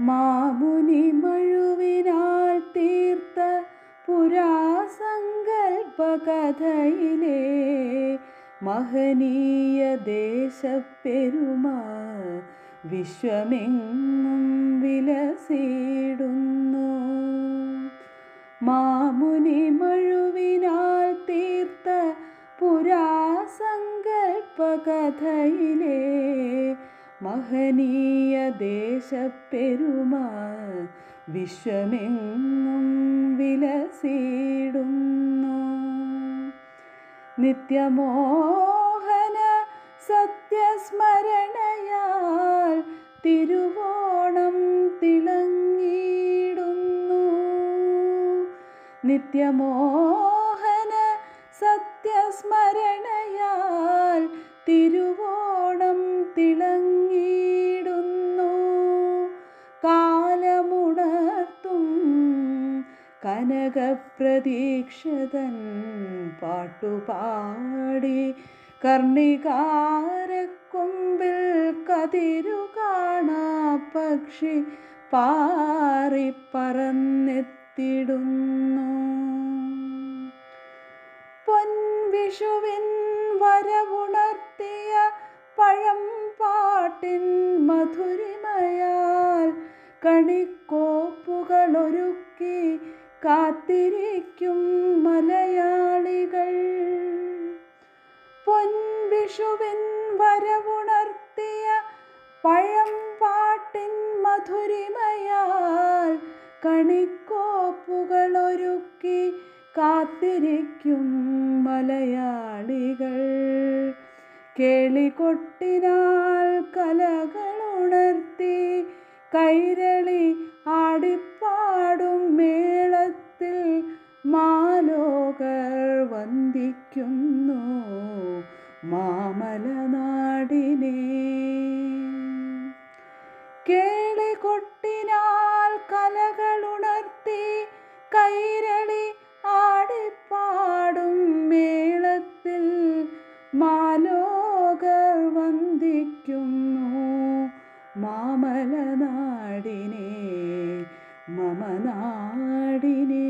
മാമുനി മഴുവിനാൽ തീർത്ത പുരാസങ്കൽപ്പകഥയിലെ മഹനീയ ദേശപ്പെരുമ വിശ്വമെങ്ങും വിലസിടുന്നു. മാമുനി മഴുവിനാൽ തീർത്ത പുരാസങ്കൽപ്പകഥയിലെ മഹനീയ ദേശപ്പെരുമ വിശ്വമെങ്ങും വിലസിടുന്നു. നിത്യമോഹന സത്യസ്മരണയാൽ തിരുവോണം തിളങ്ങിയിടുന്നു. നിത്യമോഹന സത്യസ്മരണയാൽ തിരുവോണം തിളങ്ങിയിടുന്നു കനകപ്രതീക്ഷതൻ പാട്ടുപാടി കർണികാരക്കൊമ്പിൽ കതിരു കാണാ പക്ഷി പാറി പറന്നെത്തിടുന്നു പൊൻവിഷുവിൻ വരവുണർത്തിയ പഴം പാട്ടിൻ മധുരിമയാൽ കണിക്കോപ്പുകളൊരുക്കി കാത്തിരിക്കും മലയാളികൾ. പൊൻവിഷുവിൻ വരവുണർത്തിയ പഴം പാട്ടിൻ മധുരിമയാൽ കണിക്കോപ്പുകളൊരുക്കി കാത്തിരിക്കും മലയാളികൾ. കേളികൊട്ടിനാൽ വന്ദിക്കുന്നു മാമലനാടിനെ കേളികൊട്ടിനാൽ കലകളുണർത്തി കൈരളി ആടിപ്പാടും മേളത്തിൽ മാലോകർ വന്ദിക്കുന്നു മാമലനാടിനെ മമനാടിനെ.